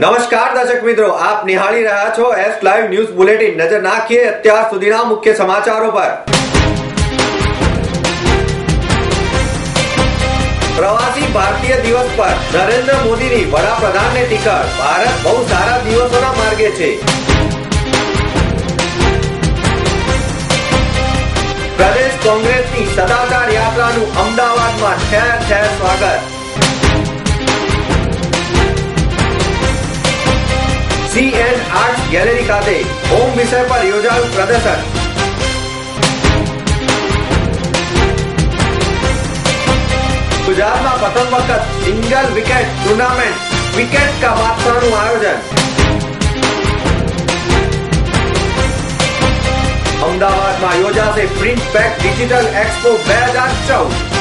નમસ્કાર દર્શક મિત્રો, આપ નિહાળી રહ્યા છો એસ લાઈવ ન્યૂઝ બુલેટિન નજર નાખીએ અત્યાર સુધીના મુખ્ય સમાચારો પર. પ્રવાસી ભારતીય દિવસ પર નરેન્દ્ર મોદીની વડાપ્રધાનને ટિકટ ભારત બહુ સારા દિવસોના માર્ગે છે. પ્રદેશ કોંગ્રેસની સદાચાર યાત્રાનું અમદાવાદમાં ઠેર ઠેર સ્વાગત. સીએન આર્ટ ગેલેરી ખાતે હોમ વિષય પર યોજાયું પ્રદર્શન. ગુજરાતમાં પ્રથમ વખત સિંગલ વિકેટ ટુર્નામેન્ટ, વિકેટ કા બાદશાહનું આયોજન. અમદાવાદમાં યોજાશે પ્રિન્ટ પેક ડિજિટલ એક્સપો બે હજાર ચૌદ.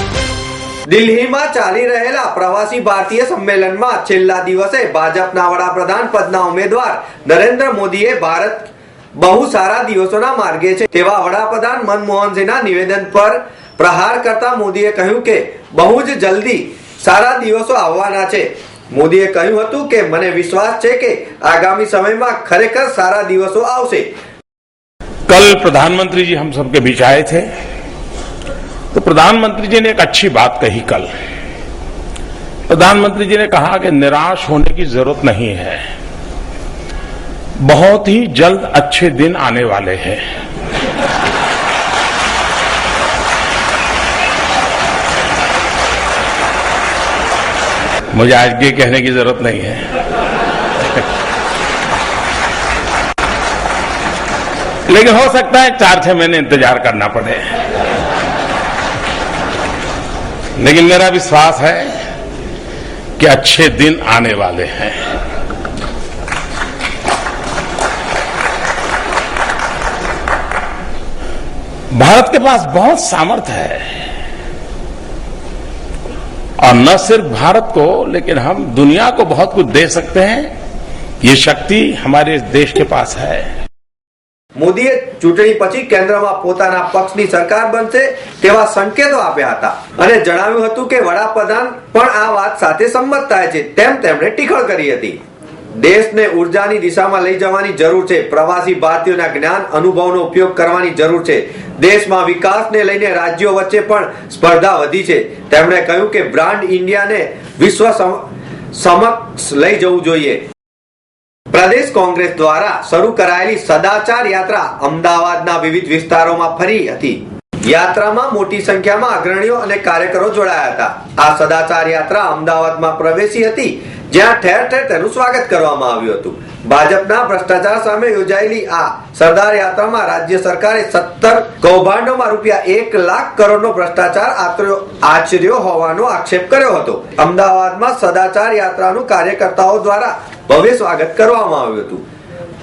દિલ્હીમાં ચાલી રહેલા પ્રવાસી ભારતીય સંમેલનમાં છેલ્લા દિવસે ભાજપના વડાપ્રધાન પદના ઉમેદવાર નરેન્દ્ર મોદીએ ભારત બહુ સારા દિવસોના માર્ગે છે. તેવા વડાપ્રધાન મનમોહનસિંહના નિવેદન પર પ્રહાર કરતા મોદીએ કહ્યું કે બહુ જ જલ્દી સારા દિવસો આવવાના છે. મોદીએ કહ્યું હતું કે મને વિશ્વાસ છે કે આગામી સમયમાં ખરેખર સારા દિવસો આવશે. કલ પ્રધાનમંત્રીજી હમ સબકે બીચ થે. तो प्रधानमंत्री जी ने एक अच्छी बात कही कल। प्रधानमंत्री जी ने कहा कि निराश होने की ज़रूरत नहीं है। बहुत ही जल्द अच्छे दिन आने वाले हैं। मुझे आज ये कहने की ज़रूरत नहीं है। लेकिन हो सकता है चार छह महीने इंतज़ार करना पड़े। लेकिन मेरा विश्वास है कि अच्छे दिन आने वाले हैं। भारत के पास बहुत सामर्थ्य है। और न सिर्फ़ भारत को, लेकिन हम दुनिया को बहुत कुछ दे सकते हैं। ये शक्ति हमारे देश के पास है। મોદીએ ચૂંટણી પછી કેન્દ્રમાં પોતાના પક્ષની સરકાર બનશે તેવા સંકેતો આપ્યા હતા. અને જણાવ્યું હતું કે વડાપ્રધાન પણ આ વાત સાથે સંમત થાય છે તેમ તેમણે ટીખળ કરી હતી. દેશને ઉર્જાની દિશામાં લઈ જવાની જરૂર છે. પ્રવાસી ભારતીયોના જ્ઞાન, અનુભવનો ઉપયોગ કરવાની જરૂર છે. દેશમાં વિકાસને લઈને રાજ્યો વચ્ચે પણ સ્પર્ધા વધી છે. તેમણે કહ્યું કે બ્રાન્ડ ઇન્ડિયાને વિશ્વ સમ- સમક્ષ લઈ જવું જોઈએ. પ્રદેશ કોંગ્રેસ દ્વારા શરૂ કરાયેલી સદાચાર યાત્રા અમદાવાદના વિવિધ વિસ્તારોમાં ફરી હતી. યાત્રામાં મોટી સંખ્યામાં અગ્રણીઓ અને કાર્યકરો જોડાયા હતા. આ સદાચાર યાત્રા અમદાવાદમાં પ્રવેશી હતી, જ્યાં ઠેર ઠેર તેનું સ્વાગત કરવામાં આવ્યું હતું. ભાજપના ભ્રષ્ટાચાર સામે યોજાયેલી આ સરદાર યાત્રામાં રાજ્ય સરકારે સત્તર કૌભાંડોમાં રૂપિયા એક લાખ કરોડનો ભ્રષ્ટાચાર આચર્યો આચર્યો હોવાનો આક્ષેપ કર્યો હતો. અમદાવાદમાં સદાચાર યાત્રાનું કાર્યકર્તાઓ દ્વારા ભવ્ય સ્વાગત કરવામાં આવ્યું હતું.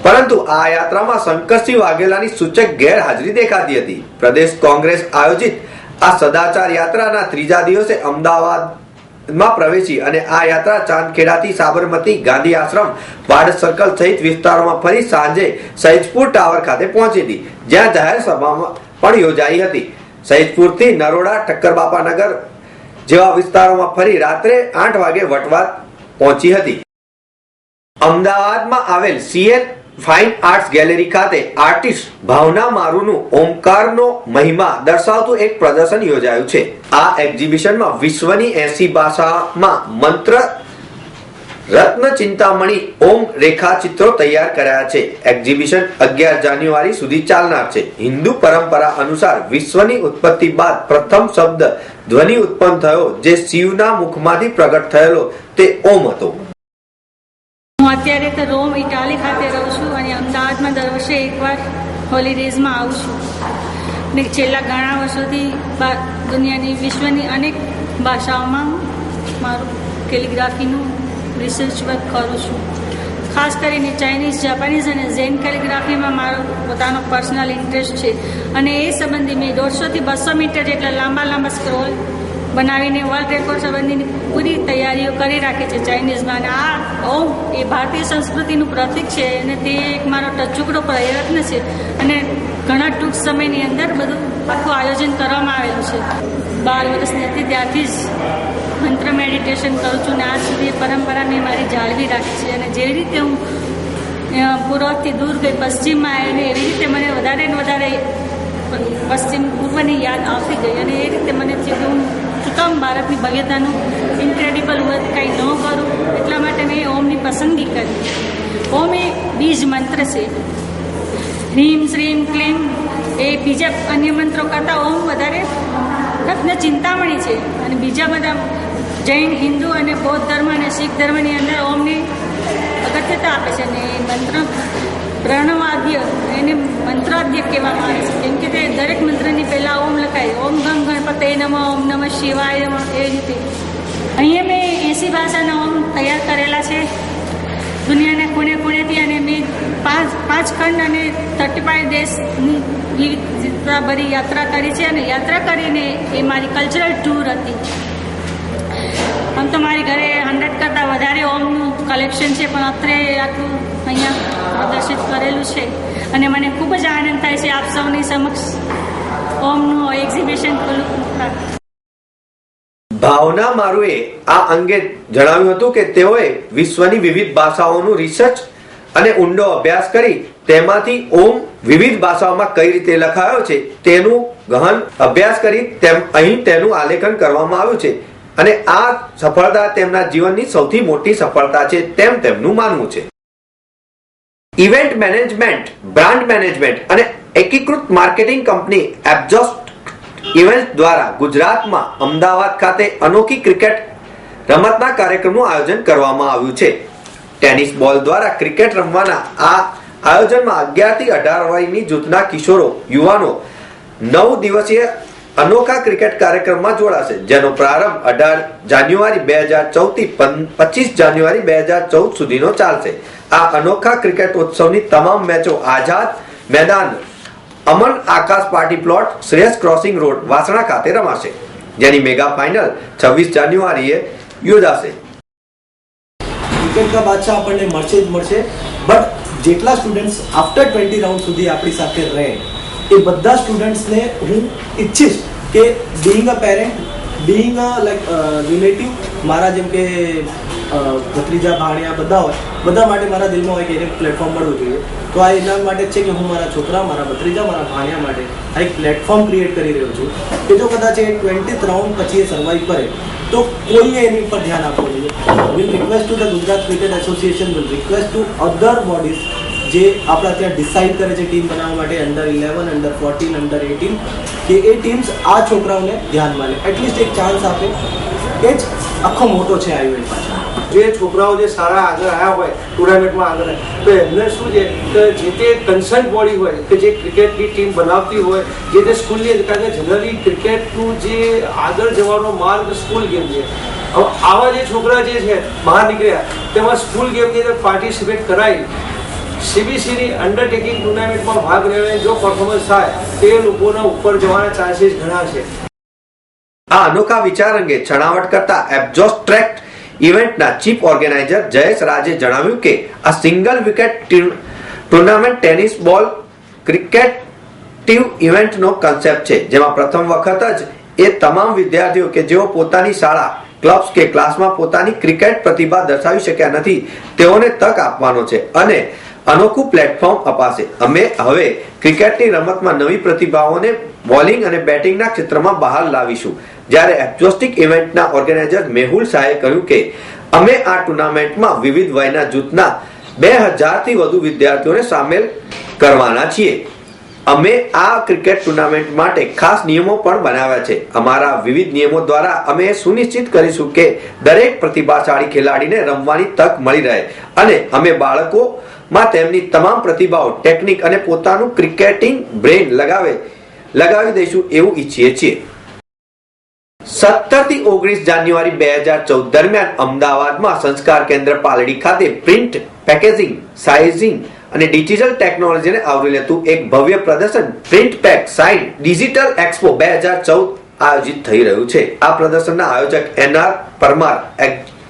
પરંતુ આ યાત્રામાં શંકરસિંહ વાઘેલાની સૂચક ગેરહાજરી દેખાતી હતી. પ્રદેશ કોંગ્રેસ આયોજિત આ સદાચાર યાત્રાના ત્રીજા દિવસે અમદાવાદમાં પ્રવેશી અને આ યાત્રા ચાંદખેડાથી સાબરમતી ગાંધી આશ્રમ, વાડ સર્કલ સહિત વિસ્તારોમાં ફરી સાંજે સૈજપુર ટાવર ખાતે પહોંચી હતી. જ્યાં જાહેર સભામાં પણ યોજાઈ હતી. સૈજપુરથી નરોડા, ઠક્કરબાપાનગર જેવા વિસ્તારોમાં ફરી રાત્રે આઠ વાગે વટવા પહોંચી હતી. અમદાવાદમાં આવેલ સીએન ફાઇન આર્ટ્સ ગેલેરી ખાતે આર્ટિસ્ટ ભાવના મારુનું ઓમકારનો મહિમા દર્શાવતું એક પ્રદર્શન યોજાયું છે. આ એક્ઝિબિશનમાં વિશ્વની એસી ભાષામાં મંત્ર, રત્ન, ચિંતામણી, ઓમ રેખાચિત્રો તૈયાર કરાયા છે. એક્ઝિબિશન અગિયાર જાન્યુઆરી સુધી ચાલનાર છે. હિન્દુ પરંપરા અનુસાર વિશ્વની ઉત્પત્તિ બાદ પ્રથમ શબ્દ ધ્વનિ ઉત્પન્ન થયો, જે શિવના મુખમાંથી પ્રગટ થયેલો તે ઓમ હતો. અત્યારે તો રોમ, ઇટાલી ખાતે રહું છું અને અમદાવાદમાં દર વર્ષે એકવાર હોલિડેઝમાં આવું છું. ને છેલ્લા ઘણા વર્ષોથી દુનિયાની વિશ્વની અનેક ભાષાઓમાં હું મારું કેલિગ્રાફીનું રિસર્ચ વર્ક કરું છું. ખાસ કરીને ચાઇનીઝ, જાપાનીઝ અને ઝેન કેલિગ્રાફીમાં મારો પોતાનો પર્સનલ ઇન્ટરેસ્ટ છે. અને એ સંબંધી મેં દોઢસોથી બસો મીટર જેટલા લાંબા લાંબા સ્ક્રોલ બનાવીને વર્લ્ડ રેકોર્ડ સંબંધીની પૂરી તૈયારીઓ કરી રાખી છે ચાઇનીઝમાં અને આ ઓમ એ ભારતીય સંસ્કૃતિનું પ્રતીક છે અને તે એક મારો ટચુકડો પ્રયત્ન છે. અને ઘણા ટૂંક સમયની અંદર બધું આખું આયોજન કરવામાં આવેલું છે. બાર વર્ષની હતી ત્યારથી જ મંત્ર મેડિટેશન કરું છું ને આજ સુધી એ પરંપરા મેં મારી જાળવી રાખી છે. અને જે રીતે હું પૂર્વથી દૂર ગઈ, પશ્ચિમમાં આવીને એવી રીતે મને વધારે ને વધારે પશ્ચિમ પૂર્વની યાદ આવતી ગઈ. અને એ રીતે મને કે હું શું ભારતની ભવ્યતાનું ઇન્ક્રેડિબલ વર્ક કંઈ ન કરું, એટલા માટે મેં ઓમની પસંદગી કરી. ઓમ એ બીજ મંત્ર છે. હ્રીમ શ્રીમ, ક્લીમ એ બીજા અન્ય મંત્રો કરતાં ઓમ વધારે રત્ન ચિંતામણી છે. અને બીજા બધા જૈન, હિન્દુ અને બૌદ્ધ ધર્મ અને શીખ ધર્મની અંદર ઓમની અગત્યતા આપે છે. અને એ મંત્ર પ્રણવાદ્ય એને મંત્રાદ્ય કહેવામાં આવે છે. કેમ કે તે દરેક મંત્રની પહેલાં ઓમ લખાય. ઓમ ગમ ગણપતે નમ, ઓમ નમઃ શિવાય નમ, એ રીતે. અહીંયા મેં એસી ભાષાના ઓમ તૈયાર કરેલા છે. દુનિયાના ખૂણે ખૂણેથી અને મેં પાંચ પાંચ ખંડ અને ફાઈવ દેશની વિવિધતાભરી યાત્રા કરી છે અને યાત્રા કરીને એ મારી કલ્ચરલ ટૂર હતી. આમ તો મારી ઘરે હંડ્રેડ કરતાં વધારે ઓમનું કલેક્શન છે, પણ અત્રે આટલું અહીંયા પ્રદર્શિત કરેલું છે. અને મને ખૂબ જ આનંદ થાય છે આપ સૌની સમક્ષ ઓમનું એક્ઝિબિશન ખુલ્લું ભાવના મારુએ આ અંગે જણાવ્યું હતું કે તેઓએ વિશ્વની વિવિધ ભાષાઓનું રિસર્ચ અને ઊંડો અભ્યાસ કરી તેમાંથી ઓમ વિવિધ ભાષાઓમાં કઈ રીતે લખાયો છે તેનું ગહન અભ્યાસ કરી તેમ અહીં તેનું આલેખન કરવામાં આવ્યું છે. અને આ સફળતા તેમના જીવનની સૌથી મોટી સફળતા છે તેમ તેમનું માનવું છે. ઇવેન્ટ મેનેજમેન્ટ, બ્રાન્ડ મેનેજમેન્ટ અને એકીકૃત માર્કેટિંગ કંપની એબજોસ્ટ ઇવેન્ટ દ્વારા ગુજરાતમાં અમદાવાદ ખાતે અનોખી ક્રિકેટ રમતના કાર્યક્રમનું આયોજન કરવામાં આવ્યું છે. ટેનિસ બોલ દ્વારા ક્રિકેટ રમવાના આ આયોજનમાં અગિયારથી અઢાર વયની જૂથના કિશોરો, યુવાનો નવ દિવસીય અનોખા ક્રિકેટ કાર્યક્રમમાં જોડાશે. જેનો પ્રારંભ અઢાર જાન્યુઆરી બે હજાર ચૌદથી પચીસ જાન્યુઆરી બે હજાર ચૌદ સુધીનો ચાલશે. આ અનોખા ક્રિકેટ ઉત્સવની તમામ મેચો Azad Maidan Aman Akash party plot, Shreyas crossing road, Vasna ખાતે રમાશે. જેની મેગા ફાઇનલ છવ્વીસ જાન્યુઆરીએ યોજાશે. ક્રિકેટ કા બાદશાહ આપણને મળશે જ મળશે. બટ જેટલા સ્ટુડન્ટ્સ આફ્ટર ટ્વેન્ટી રાઉન્ડ સુધી આપણી સાથે રહે એ બધા સ્ટુડન્ટ્સને હું ઈચ્છીશ કે being a parent being a like relative મારા જેમ કે ભત્રીજા, ભાણિયા બધા હોય, બધા માટે મારા દિલમાં હોય કે એને પ્લેટફોર્મ મળવું જોઈએ. તો આ એના માટે છે કે હું મારા છોકરા, મારા ભત્રીજા, મારા ભાણિયા માટે આ એક પ્લેટફોર્મ ક્રિએટ કરી રહ્યો છું કે જો કદાચ એ ટ્વેન્ટી રાઉન્ડ પછી એ સર્વાઈવ કરે, તો કોઈએ એની પર ધ્યાન આપવું જોઈએ. Will request to the Gujarat cricket association will request to other bodies જે આપણા ત્યાં ડિસાઇડ કરે છે ટીમ બનાવવા માટે under eleven under fourteen under eighteen કે એ ટીમ્સ આ છોકરાઓને ધ્યાનમાં લે. એટલીસ્ટ એક ચાન્સ આપે. એ જ આખો મોટો છે આ ઇવેન્ટ પાછળ. જે છોકરાઓ જે સારા આગળ આવ્યા હોય ટુર્નામેન્ટમાં આગળ તો એમને શું છે કે જે તે કન્સર્ન બોડી હોય, કે જે ક્રિકેટની ટીમ બનાવતી હોય, જે તે સ્કૂલની કારણ કે જનરલી ક્રિકેટનું જે આગળ જવાનો માર્ગ સ્કૂલ ગેમ છે. આવા જે છોકરા જે છે, બહાર નીકળ્યા, તેમાં સ્કૂલ ગેમની અંદર પાર્ટિસિપેટ કરાવી સીબીસીની અંડરટેકિંગ ટુર્નામેન્ટમાં ભાગ લેવાય, જો પરફોર્મન્સ થાય, તે લોકોના ઉપર જવાના ચાન્સીસ ઘણા છે. આ અનોખા વિચાર અંગે છણાવટ કરતા એબ્જોસ ટ્રેક ઇવેન્ટના ચીફ ઓર્ગેનાઇઝર જયેશ રાજે જણાવ્યું કે આ સિંગલ વિકેટ ટુર્નામેન્ટ ટેનિસ બોલ ક્રિકેટિવ ઇવેન્ટનો કન્સેપ્ટ છે, જેમાં પ્રથમ વખત જ એ તમામ વિદ્યાર્થીઓ કે જેઓ પોતાની શાળા ક્લબ્સ કે ક્લાસમાં પોતાની ક્રિકેટ પ્રતિભા દર્શાવી શક્યા નથી, તેઓને તક આપવાનો છે. અને અનોખું પ્લેટફોર્મ અપાશે. અમે હવે ક્રિકેટની રમતમાં નવી પ્રતિભાઓને બોલિંગ અને બેટિંગના ક્ષેત્રમાં બહાર લાવીશું. જ્યારે એક્ઝોસ્ટિક ઇવેન્ટના ઓર્ગેનાઇઝર મેહુલ શાહે કહ્યું કે, અમે આ ટુર્નામેન્ટમાં વિવિધ વયના જૂથના બે હજારથી વધુ વિદ્યાર્થીઓને સામેલ કરવાના છીએ. અમે આ ક્રિકેટ ટુર્નામેન્ટ માટે ખાસ નિયમો પણ બનાવ્યા છે. અમારા વિવિધ નિયમો દ્વારા અમે સુનિશ્ચિત કરીશું કે દરેક પ્રતિભાશાળી ખેલાડીને રમવાની તક મળી રહે અને અમે બાળકોમાં તેમની તમામ પ્રતિભાઓ ટેકનિક અને પોતાનું ક્રિકેટિંગ બ્રેન લગાવે, લગાવી દઈશું એવું ઈચ્છીએ છીએ. સત્તરથી ઓગણીસ જાન્યુઆરી બે હજાર ચૌદ દરમિયાન અમદાવાદમાં સંસ્કાર કેન્દ્ર પાલડી ખાતે પ્રિન્ટ પેકેજિંગ સાઇઝિંગ અને ડિજિટલ ટેકનોલોજીને આવરી લેતું એક ભવ્ય પ્રદર્શન print pack sign digital expo બે હજાર ચૌદ આયોજિત થઈ રહ્યું છે. આ પ્રદર્શનના આયોજક એનઆર પરમાર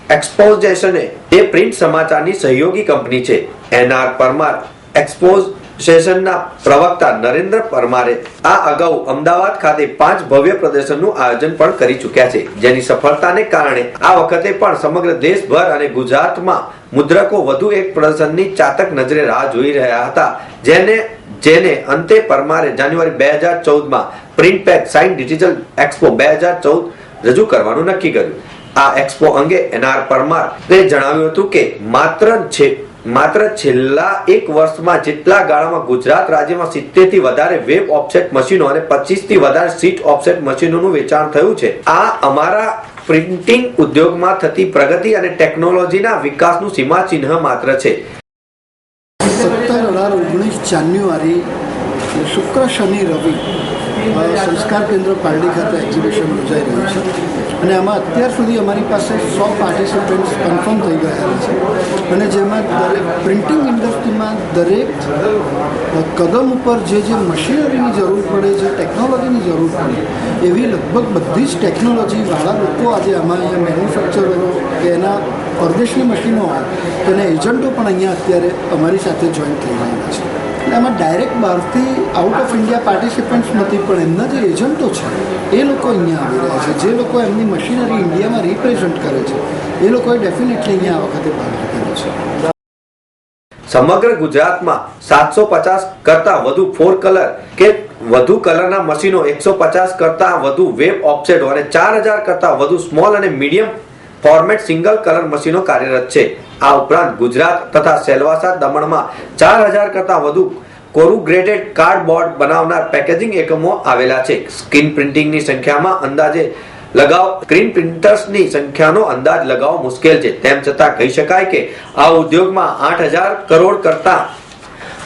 એક્સપોઝેશને એ પ્રિન્ટ સમાચારની સહયોગી કંપની છે. એનઆર પરમાર એક્સપોઝ સેશનના પ્રવક્તા નરેન્દ્ર પરમારે આ અગાઉ અમદાવાદ ખાતે પાંચ ભવ્ય પ્રદર્શનનું આયોજન પણ કરી ચૂક્યા છે. જેની સફળતાને કારણે આ વખતે પણ સમગ્ર દેશભર અને ગુજરાતમાં મુદ્રકો વધુ એક પ્રદર્શનની ચાતક નજરે રાહ જોઈ રહ્યા હતા. જેને જેને અંતે પરમારે જાન્યુઆરી બે હજાર ચૌદમાં print pack sign digital expo બે હજાર ચૌદ રજૂ કરવાનું નક્કી કર્યું. આ એક્સપો અંગે એનઆર પરમાર તે જણાવ્યું હતું કે માત્ર છે માત્ર છેલ્લા એક વર્ષમાં જેટલા ગાળામાં ગુજરાત રાજ્યમાં સિત્તેરથી વધારે વેબ ઓફસેટ મશીનો અને પચીસથી વધારે સીટ ઓફસેટ મશીનોનું વેચાણ થયું છે. આ અમારા પ્રિન્ટિંગ ઉદ્યોગમાં થતી પ્રગતિ અને ટેકનોલોજીના વિકાસનું સીમાચિહ્ન માત્ર છે. સત્તર અઢાર ઓગણીસ જાન્યુઆરી, શુક્ર શનિ રવિ સંસ્કાર કેન્દ્ર પારડી ખાતે એક્ઝિબિશન યોજાઈ રહ્યું છે. અને આમાં અત્યાર સુધી અમારી પાસે સો પાર્ટિસિપન્ટ્સ કન્ફર્મ થઈ ગયા છે. અને જેમાં દરેક પ્રિન્ટિંગ ઇન્ડસ્ટ્રીમાં દરેક કદમ ઉપર જે જે મશીનરીની જરૂર પડે, જે ટેકનોલોજીની જરૂર પડે, એવી લગભગ બધી જ ટેકનોલોજીવાળા લોકો આજે આમાં અહીંયા મેન્યુફેક્ચરરો કે એના પરદેશની મશીનો હોય તેના એજન્ટો પણ અહીંયા અત્યારે અમારી સાથે જોઈન થઈ રહ્યા છે. એટલે આમાં ડાયરેક્ટ બહારથી આઉટ ઓફ ઇન્ડિયા પાર્ટિસિપન્ટ્સ નથી, પણ એમના જે એજન્ટો છે, એ લોકો અહીંયા આવી રહ્યા છે. જે લોકો એમની મશીનરી ઇન્ડિયામાં રિપ્રેઝન્ટ કરે છે, એ લોકોએ ડેફિનેટલી અહીંયા આ વખતે ભાગ લીધેલો છે. સમગ્ર ગુજરાતમાં સાતસો પચાસ કરતા વધુ ફોર કલર કે વધુ કલરના મશીનો એકસો પચાસ કરતા વધુ વેબ ઓફસેટ અને ચાર હજાર કરતા વધુ સ્મોલ અને મીડિયમ ફોર્મેટ સિંગલ કલર મશીનો કાર્યરત છે. આ ઉપરાંત ગુજરાત તથા સેલવાસા દમણમાં ચાર હજાર કરતા વધુ કોરુગ્રેટેડ કાર્ડબોર્ડ બનાવનાર પેકેજિંગ એકમો આવેલા છે. સ્ક્રીન પ્રિન્ટિંગની સંખ્યામાં અંદાજે લગાવ સ્ક્રીન પ્રિન્ટર્સની સંખ્યાનો અંદાજ લગાવવો મુશ્કેલ છે. તેમ છતાં કહી શકાય કે આ ઉદ્યોગમાં આઠ હજાર કરોડ કરતા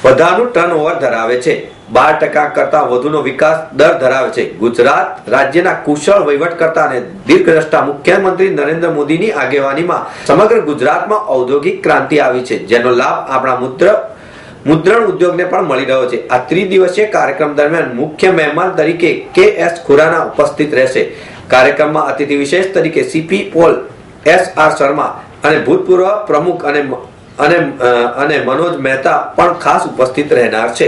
વધારનું ટર્નઓવર ધરાવે છે. બાર ટકા કરતા વધુનો વિકાસ દર ધરાવે છે. ગુજરાત રાજ્યના કુશળ વહીવટકર્તા અને દીર્ઘદ્રષ્ટા મુખ્યમંત્રી નરેન્દ્ર મોદીની આગેવાનીમાં સમગ્ર ગુજરાતમાં ઔદ્યોગિક ક્રાંતિ આવી છે, જેનો લાભ આપણા મુદ્ર, મુદ્રણ ઉદ્યોગને પણ મળી રહ્યો છે. આ ત્રિદિવસીય કાર્યક્રમ દરમિયાન મુખ્ય મહેમાન તરીકે કે એસ ખુરાના ઉપસ્થિત રહેશે. કાર્યક્રમમાં અતિથિ વિશેષ તરીકે CP Paul, S R Sharma અને ભૂતપૂર્વ પ્રમુખ અને અને અને મનોજ મહેતા પણ ખાસ ઉપસ્થિત રહેનાર છે.